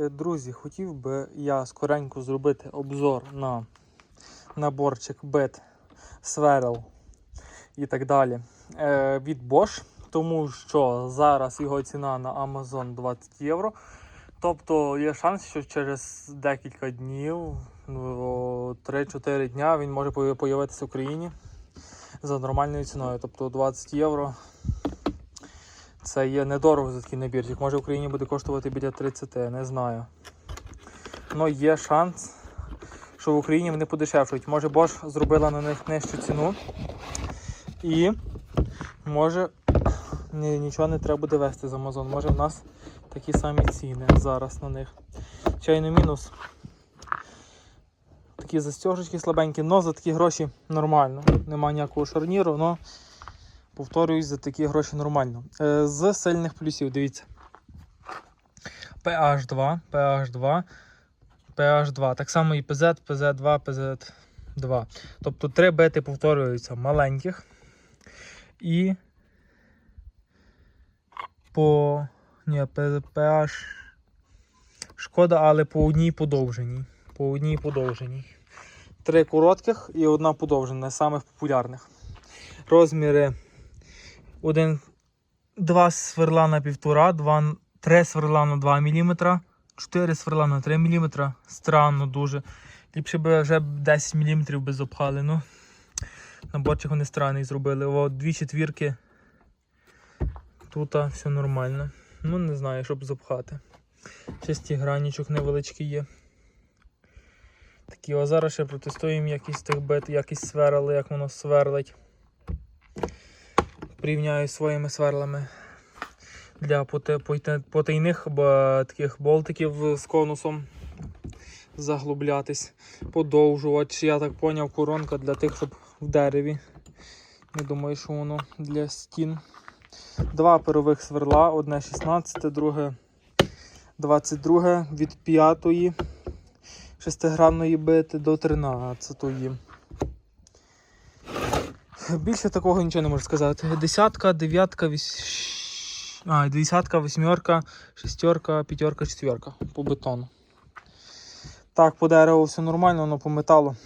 Е, Друзі, хотів би я скоренько зробити обзор на наборчик бит, сверл і так далі е, від Bosch, тому що зараз його ціна на Amazon 20 євро. Тобто є шанс, що через декілька днів, ну, 3-4 дня він може появитися в Україні за нормальною ціною. Тобто 20 євро це є недорого за такий набірчик. Може в Україні буде коштувати біля 30, не знаю. Ну є шанс, що в Україні вони подешевшують. Може Bosch зробила на них нижчу ціну. І може ні, нічого не треба буде вести з Amazon. Може в нас такі самі ціни зараз на них. Чайний мінус. Такі застежечки слабенькі, але за такі гроші нормально. Нема ніякого шарніру, але повторююсь, за такі гроші нормально. Е, з сильних плюсів, дивіться. PH2, PH2, PH2. Так само і PZ, PZ2, PZ2. Тобто три бети повторюються маленьких. І по. Ні, PH. Шкода, але по одній подовженій. По одній подовженій. Три коротких і одна подовжена, самих популярних. Розміри один, два сверла на півтора, два, три сверла на 2 мм, 4 сверла на 3 мм. Странно дуже. Ліпше би вже 10 мм би запхали. Ну, наборчик вони странний зробили. О, дві четвірки. Тут все нормально. Ну, не знаю, щоб запхати. Чисті гранічок невеличкі є. Такі, а зараз ще протестуємо якісь тих бит, якісь сверли, як воно сверлить. Порівняю своїми сверлами для потайних таких болтиків з конусом заглублятись. Подовжувач, я так поняв, коронка для тих, щоб в дереві. Не думаю, що воно для стін. Два перових сверла, одне 16, друге 22 від 5 шестигранної бити до 13. Більше такого нічого не можу сказати. Десятка, дев'ятка, віс... а, десятка, восьмерка, шестерка, п'ятерка, четверка по бетону. Так, по дереву все нормально, але по металу.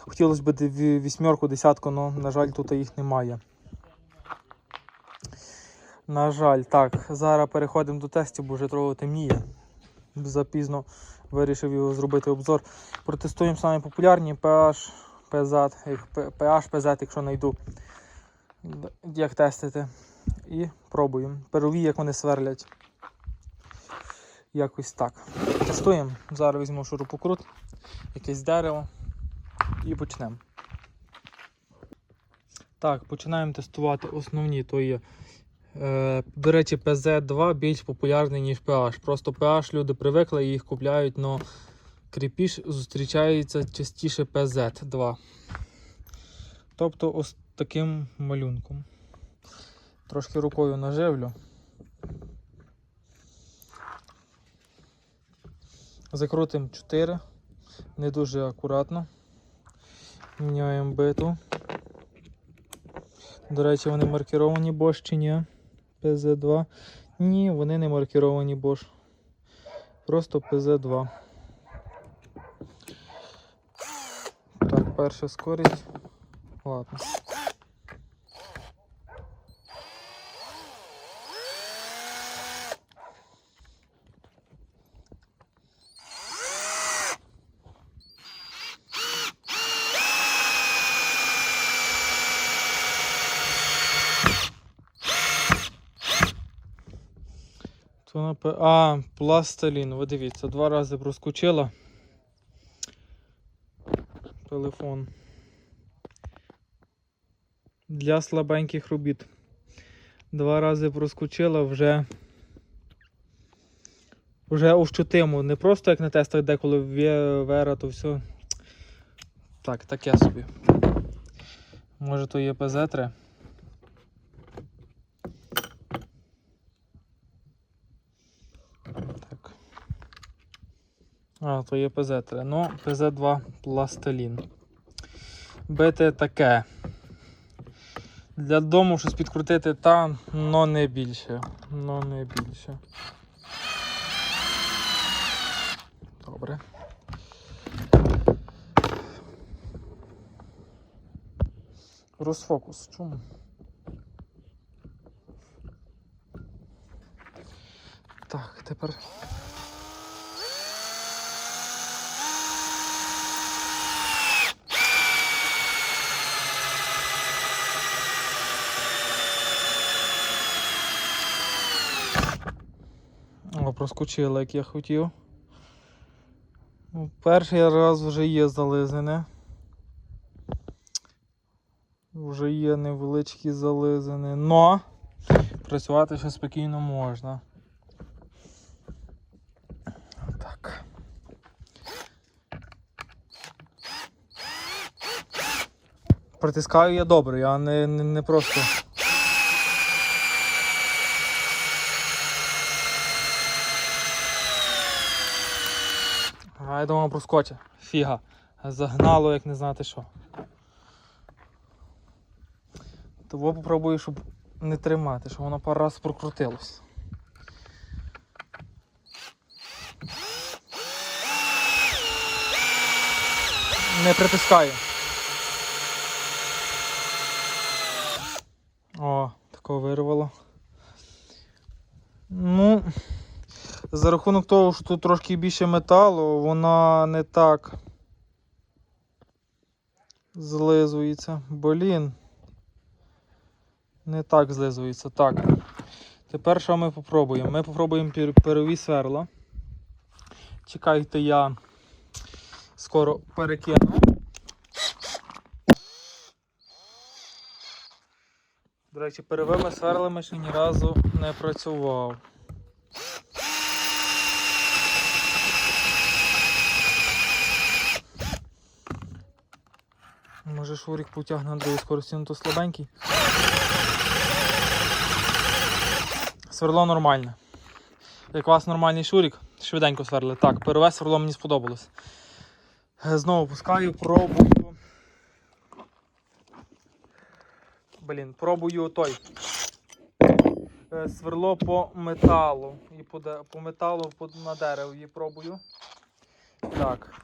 Хотілося б вісьмерку, десятку, але, на жаль, тут їх немає. На жаль, так, зараз переходимо до тестів, бо вже трохи темніє. Запізно вирішив його зробити обзор. Протестуємо самі популярні PH, PZ, як PH, PZ, якщо знайду, як тестити. І пробуємо. Перві, як вони сверлять. Якось так. Тестуємо. Зараз візьму шурупокрут, якесь дерево і почнемо. Так, починаємо тестувати основні, то є Е, До речі, PZ2 більш популярний, ніж PH. Просто PH люди привикли і їх купляють, але кріпіш зустрічається частіше PZ2. Тобто ось таким малюнком. Трошки рукою наживлю. Закрутимо 4. Не дуже акуратно. Міняємо биту. До речі, вони маркіровані Bosch чи ні? PZ2. Ні, вони не маркіровані Bosch. Просто PZ2. Так, перша скорість. Ладно. А, пластилін. Ви дивіться, два рази проскочила. Телефон. Для слабеньких робіт. Два рази проскочила вже. Вже ощутимо. Не просто як на тестах деколи ве- вера, то все. Так, таке собі. Може то є ПЗ-3? А, то є ПЗ-3. Ну, ПЗ-2 пластилін. Бити таке. Для дому щось підкрутити та, но не більше. Но не більше. добре. Розфокус. Чому? Так, тепер. О, проскочило, як я хотів. Ну, Перший раз вже є зализане. Вже є невеличкі зализини, но працювати ще спокійно можна. Так. Притискаю я добре, я не, не, не просто. А я думав проскоче. Фіга. Загнало, як не знати що. Того попробую, щоб не тримати, щоб воно пару раз прокрутилось. Не притискаю. О, такого вирвало. Ну, за рахунок того, що тут трошки більше металу, вона не так злизується. Блін. Не так злизується. Так. Тепер що ми попробуємо? Ми попробуємо пер- перові сверла. Чекайте, я скоро перекину. До речі, перовими сверлами ще ні разу не працював. Може шурик потягне на другу скорості, ну то слабенький. Сверло нормальне. Як у вас нормальний шурик, швиденько сверли. Так, перве сверло мені сподобалось. Е, Знову пускаю, пробую. Блін, пробую той. Е, Сверло по металу. І по, по металу по, на дерево її пробую. Так.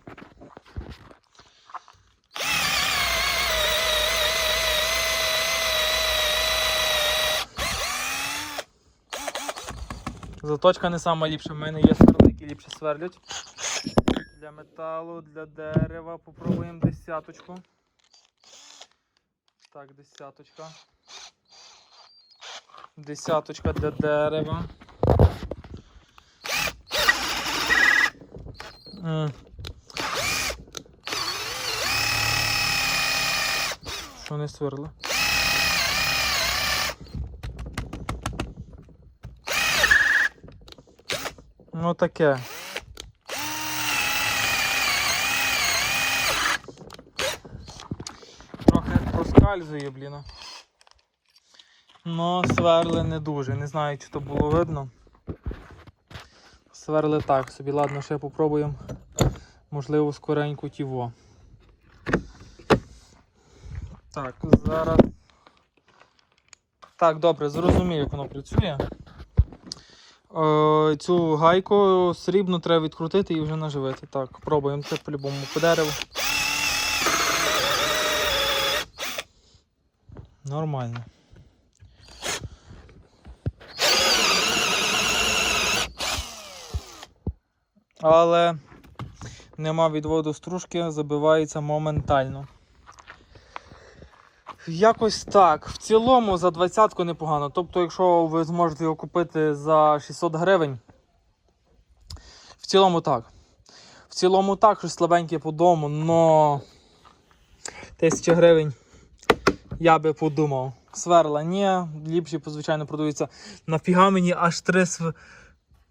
Заточка не сама. В мене є сверли, які ліпше сверлять. Для металу, для дерева. Попробуємо десяточку. Так, десяточка. Десяточка для дерева. Що не сверли? Ну таке. Трохи проскальзує, блін. Ну, сверли не дуже. Не знаю, чи то було видно. Сверли так собі. Ладно, ще попробуємо. Можливо, скоренько тіво. Так, зараз. Так, добре, зрозумів, як воно працює. Е, цю гайку срібну треба відкрутити і вже наживити. Так, пробуємо це по-любому по дереву. Нормально. Але нема відводу стружки, забивається моментально. Якось так. В цілому за 20-ку непогано. Тобто, якщо ви зможете його купити за 600 гривень, в цілому так. В цілому так, щось слабеньке по дому, но 1000 гривень я би подумав. Сверла ні, ліпші, звичайно, продаються. Нафіга мені аж три св...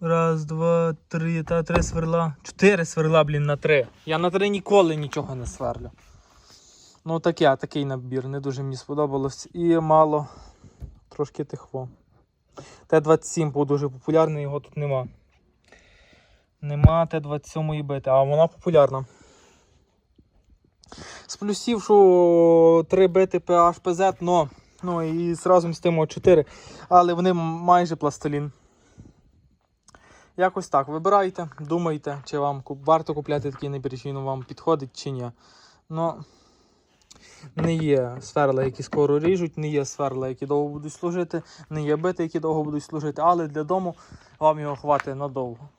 Раз, два, три, та три сверла. Чотири сверла, блін, на три. Я на три ніколи нічого не сверлю. Ну таке, такий набір, не дуже мені сподобалось. І мало трошки тихво. Т-27 був дуже популярний, його тут нема. Нема Т-27 бити, а вона популярна. З плюсів, що 3 бити PH PZ, но, ну і разом з тим 4, але вони майже пластилін. Якось так. Вибирайте, думайте, чи вам варто купляти такий набір, чи він вам підходить, чи ні. Ну, не є сверла, які скоро ріжуть, не є сверла, які довго будуть служити, не є бити, які довго будуть служити, але для дому вам його хватить надовго.